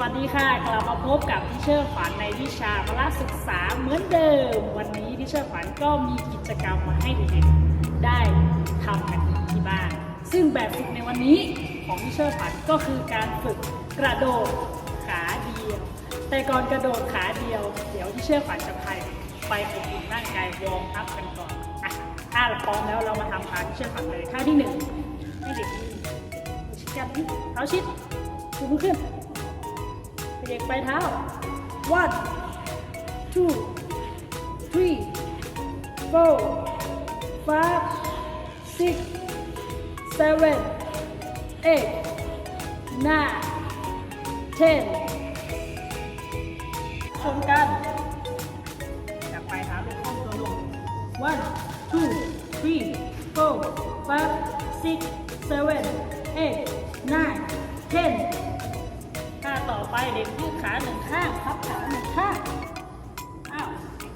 วัสดีค่ะกลับมาพบกับทิเชอร์ขวัญในวิชาพละศึกษาเหมือนเดิม วันนี้ทิเชอร์ขวัญก็มีกิจกรรมมาให้เด็กๆได้ทำกันที่บ้าน ซึ่งแบบฝึกในวันนี้ของทิเชอร์ขวัญก็คือการฝึกกระโดดขาเดียว แต่ก่อนกระโดดขาเดียว เดี๋ยวทิเชอร์ขวัญจะพาไปฝึกร่างกายวอร์มอัพกันก่อนอะถ้าเราพร้อมแล้วเรามาทำท่าทิเชอร์ขวัญเลยท่าที่หนึ่งให้เด็กชิดกันเท้าชิดชูมือขึ้น เด็กไปเท้า one two three four five six seven eight nine ten ชนกันจากปลายเท้าลงข้อตัวลง one two three four five six seven eight nine ten ท่าต่อ ไปเด็กยืดขาหนึ่งข้างพับขาหนึ่งข้าง อ้าว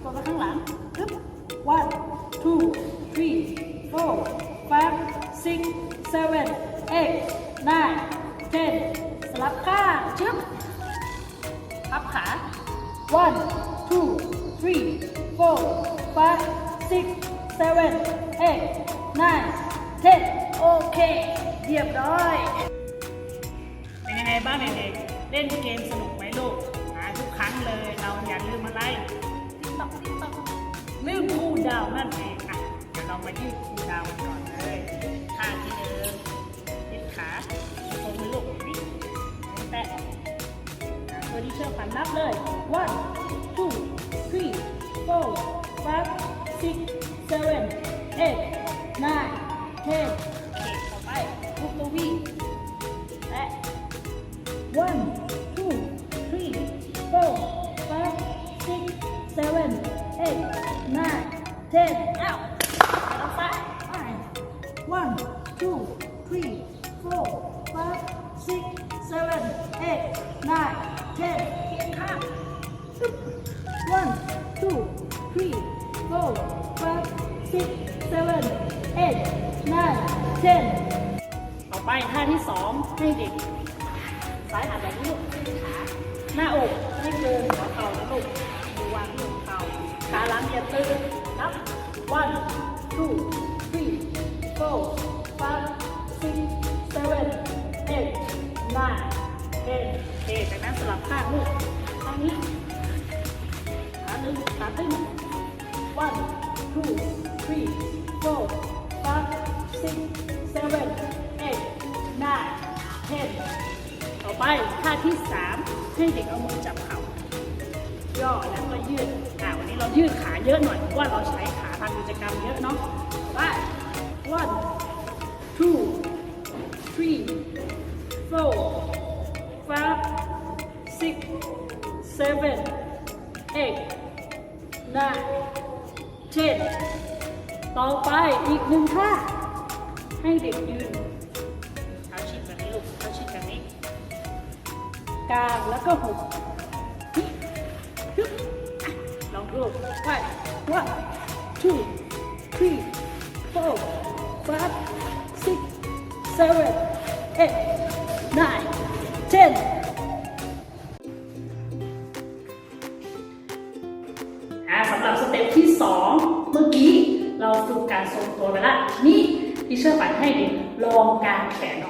ตัวไปข้างหลังปึ๊บ one two three four five six seven eight nine ten สลับข้างชึบพับขา one two three four five six seven eight nine ten โอเค เรียบร้อย เป็นยังไงบ้างเด็ก เล่นเกมสนุกไหมลูกหาทุกครั้งเลยเราอย่าลืมอะไรติ๊กต๊อกติ๊กต๊อกลืมคูลดาวนั่นเองอะเดี๋ยวเรามายืดคูลดาวกันก่อนเลยท่าที่เดิมยืดขาตรงลูกนี่แตะอะตัวที่เชื่อฝันนับเลย one two three four five six seven eight nine ten โอเคต่อไปลูกตัววิ่ง One, two, three, four, five, six, seven, eight, nine, ten. Out. แล้วซ้ายไป One, two, three, four, five, six, seven, eight, nine, ten. เอียงข้าง One, two, three, four, five, six, seven, eight, nine, ten. ต่อไปท่าที่สองให้เด็ก ซ้ายหันแบบนี้ลูกขาหน้าอกไม่เกินหัวเข่านะลูกดูวางที่หัวเข่าขาหลังอย่าตึงนับ one two three four five six seven eight nine ten เอจากนั้นสลับข้างลูกข้างนี้ขาหนึ่งขาตึง one two three four five six seven ไปท่าที่ 3 ให้เด็กเอามือจับเข่าย่อแล้วก็ยืดอ่าวันนี้เรายืดขาเยอะหน่อยเพราะว่าเราใช้ขาทำกิจกรรมเยอะเนาะไป one two three four five six seven eight nine ten ต่อไปอีกหนึ่งท่าให้เด็กยืน กลางแล้วก็หุบฮึบฮึบอะลองดูไป one two three four five six seven eight nine ten สำหรับสเต็ปที่ 2 เมื่อกี้เราฝึกการทรงตัวไปแล้วนี้ที่เชื่อฝันให้เด็กลองกางแขนออก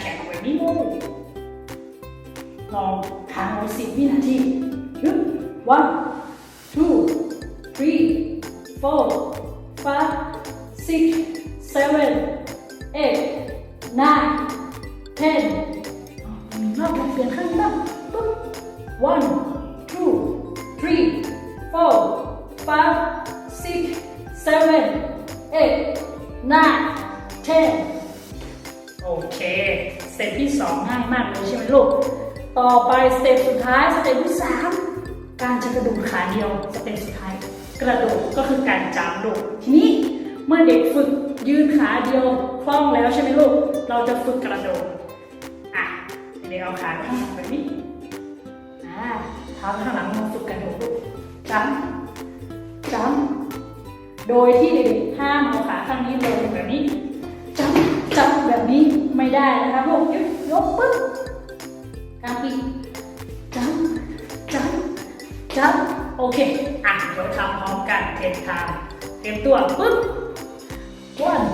แขนออกแบบนี้ลูลองทางไว้สิบวินาทีปึ๊บ one two three four five six seven eight nine ten อ๋อมีรอบลองเปลี่ยนข้างบ้างปึ๊บ one two three four five six seven eight nine ten โอเค เต็ปที่สองง่ายมากเลยใช่ไหมลูก ต่อไปสเต็ปสุดท้ายสเต็ปที่สามการจะกระโดดขาเดียวสเต็ปสุดท้าย กระโดดก็คือการจำลูกทีนี้เมื่อเด็กฝึกยืนขาเดียวคล่องแล้วใช่ไหมลูก เราจะฝึกกระโดดอะเด็กเอาขาข้างหลังแบบนี้อ่าเท้าข้างหลังมาฝึกกระโดดลูกจำจำโดยที่เด็กห้ามเอาขาข้างนี้ลงแบบนี้จำ จับแบบนี้ไม่ได้นะคะลูกยกยกปึ๊บกางปีกจับจับจับโอเค อะเดี๋ยวทำพร้อมกันเตรียมทางเตรียมตัวปึ๊บ one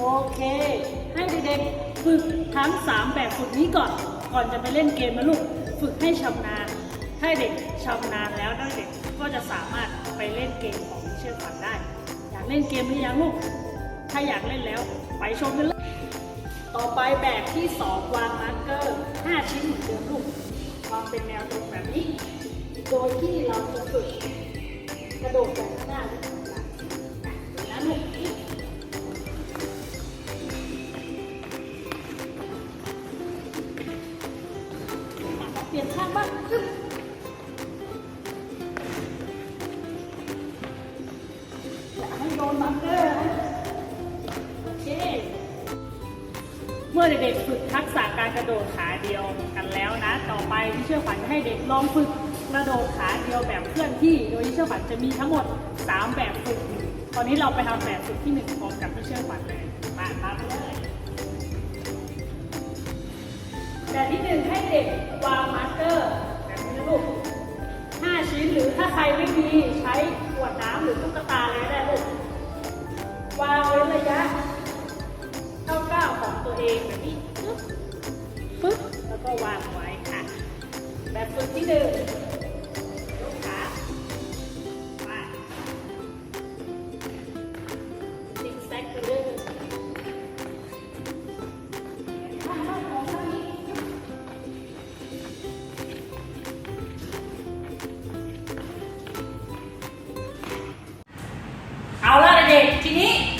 โอเค ให้เด็กๆฝึกทั้ง 3 แบบฝึกนี้ก่อน ก่อนจะไปเล่นเกมนะลูก ฝึกให้ชำนาญให้เด็กชำนาญแล้วเด็กก็จะสามารถไปเล่นเกมของเชื่อฝันได้ อยากเล่นเกมหรือยังลูก ถ้าอยากเล่นแล้วไปชมกันเลย ต่อไปแบบที่ 2 วางมาร์กเกอร์ 5 ชิ้นเหมือนเดิมลูกวางเป็นแนวตรงแบบนี้ โดยที่เราจะฝึกกระโดดแบบหน้าหรือข้างหลัง ลี่ยนข้างบ้างอย่าให้โดนมาร์กเกอร์นะโอเค เมื่อเด็กๆฝึกทักษะการกระโดดขาเดียวกันแล้วนะ ต่อไปที่เชื่อฝันจะให้เด็กลองฝึกกระโดดขาเดียวแบบเคลื่อนที่ โดยที่เชื่อฝันจะมีทั้งหมด 3 แบบฝึก ตอนนี้เราไปทำแบบฝึกที่1พร้อมกับที่เชื่อฝันเลยมาทำเลย แบบที่หนึ่งให้เด็กวางมาร์กเกอร์แบบนี้นะลูก5ชิ้นหรือถ้าใครไม่มีใช้ขวดน้ำหรือตุ๊กตาอะไรก็ได้ลูก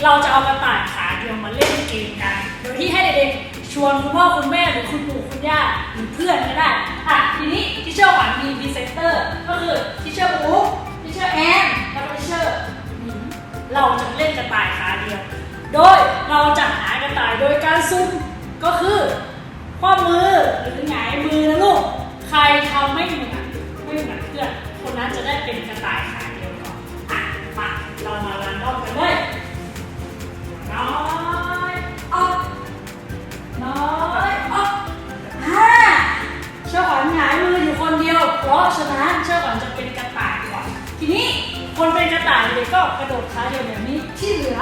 เราจะเอากระต่ายขาเดียวมาเล่นเกมกัน โดยที่ให้เด็กๆชวนคุณพ่อคุณแม่หรือคุณปู่คุณย่าหรือเพื่อนก็ได้ อะทีนี้ที่เชื่อหวานมีพรีเซนเตอร์ก็คือที่เชื่อบุ๊กที่เชื่อแอนแล้วก็ที่เชื่อหมิงเราจะเล่นกระต่ายขาเดียว โดยเราจะหากระต่ายโดยการซุ่มก็คือข้อมือหรือหงายมือนะลูก ใครทำไม่เหมือนไม่เหมือนเพื่อนคนนั้นจะได้เป็นกระต่ายขา ราะฉะนั้นเชื่อก่อนจะเป็นกระต่ายก่อนทีนี้คนเป็นกระต่ายเลยก็กระโดดขาเดียวแบบนี้ ที่เหลือ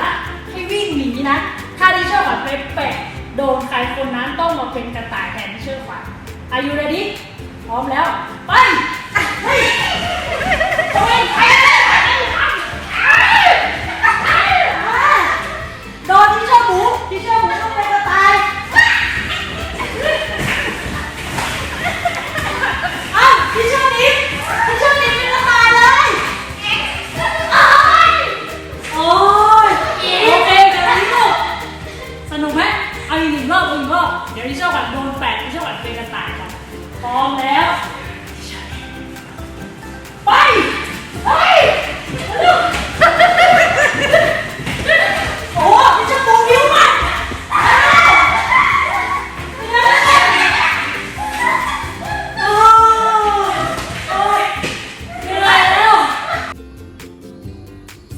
ให้วิ่งหนีนะ ถ้าที่เชื่อขวัญไปแปะโดนใครคนนั้นต้องมาเป็นกระต่ายแทนที่เชื่อขวัญ Are you ready พร้อมแล้ว ไป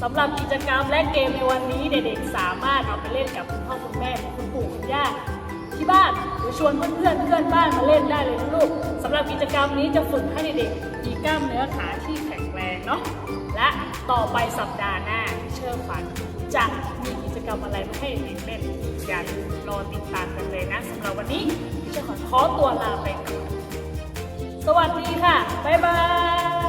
สำหรับกิจกรรมและเกมในวันนี้เด็กๆสามารถเอาไปเล่นกับคุณพ่อคุณแม่คุณปู่คุณย่าที่บ้านหรือชวนเพื่อนๆเพื่อนบ้านมาเล่นได้เลยลูกสำหรับกิจกรรมนี้จะฝึกให้เด็กๆมีกล้ามเนื้อขาที่แข็งแรงเนาะและต่อไปสัปดาห์หน้าเชื่อฝันจะมีกิจกรรมอะไรมาให้เด็กเล่นอย่าลืมรอติดตามกันเลยนะสำหรับวันนี้เชื่อขอขอตัวลาไปก่อนสวัสดีค่ะบ๊ายบาย